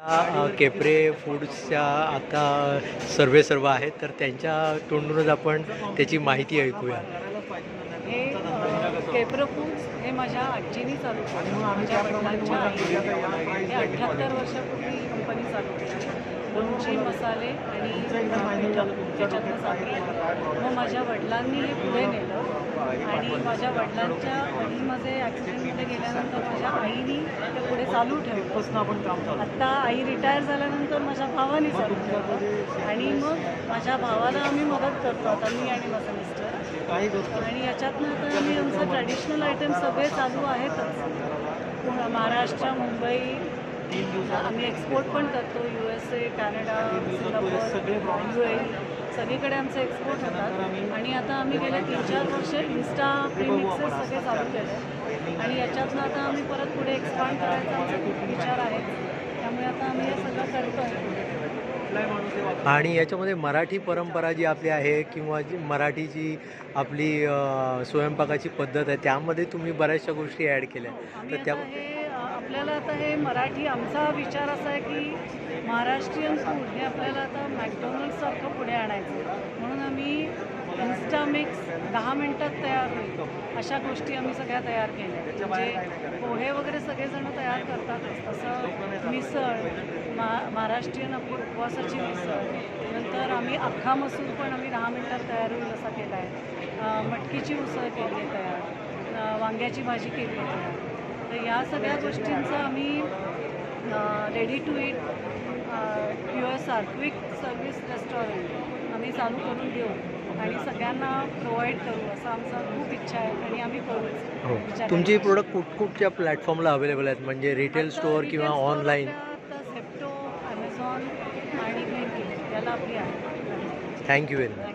केप्रे फूड्सच्या आता सर्वे सर्व आहेत तर त्यांच्या तोंडूनच आपण त्याची माहिती ऐकूया. हे केप्रो फूड्स हे माझ्या आजीनी चालू केलं. माझ्या वडिलांच्या हे अठ्ठ्याहत्तर वर्षापूर्वी कंपनी चालू केली. लोणची मसाले आणि साखर मग माझ्या वडिलांनी हे पुढे नेलं. आणि माझ्या वडिलांच्या वडील माझे ॲक्सिडेंटमध्ये गेल्यानंतर माझ्या आईनी ते पुढे चालू ठेवलं आत्ता आई रिटायर झाल्यानंतर माझ्या भावाने चालू ठेवलं आणि मग माझ्या भावाला आम्ही मदत करतो. आता मी आणि माझा मिस्टर आणि याच्यातनं आता आम्ही आमचं ट्रॅडिशनल आयटम सगळे चालू आहेतच. पुन्हा महाराष्ट्र मुंबई आम्ही एक्सपोर्ट पण करतो. U S A Canada Singapore U A सगळीकडे आमचे एक्सपोर्ट होतात. आणि आता आम्ही गेले तीन चार वर्ष इन्स्टा प्रीमिक्सेस सगळे चालू केले. आणि याच्यातनं आता आम्ही परत पुढे एक्सपांड करायचा आमचा विचार आहे. त्यामुळे आता आम्ही हे सगळं करतो आहे आणि याच्यामध्ये मराठी परंपरा जी आपली आहे किंवा जी मराठीची आपली स्वयंपाकाची पद्धत आहे त्यामध्ये तुम्ही बऱ्याचशा गोष्टी ॲड केल्या. तर त्या आपल्याला आता हे मराठी आमचा विचार असा आहे की महाराष्ट्रीयन फूड हे आपल्याला आता मॅकडॉनल्डसारखं पुढे आणायचं म्हणून आम्ही इन्स्टा मिक्स दहा मिनटात तयार होईल अशा गोष्टी आम्ही सगळ्या तयार केल्या. म्हणजे पोहे वगैरे सगळेजण तयार करतातच तसं मिसळ मा महाराष्ट्रीयन आपली उपवासाची मिसळ. नंतर आम्ही अख्खा मसूर पण आम्ही दहा मिनटात तयार होईल असा केला आहे. मटकीची उसळ केली आहे तयार. वांग्याची भाजी केली आहे तयार. तर या सगळ्या गोष्टींचं आम्ही ready to eat or quick service restaurant आम्ही चालू करून देऊ आणि सगळ्यांना प्रोव्हाइड करू असं आमचा खूप इच्छा आहे आणि आम्ही करू. तुमचे प्रोडक्ट कुठ कुठच्या प्लॅटफॉर्मला अवेलेबल आहेत? म्हणजे रिटेल स्टोअर किंवा ऑनलाईन झेप्टो ॲमेझॉन आणि याला आपली आहे. Thank you very much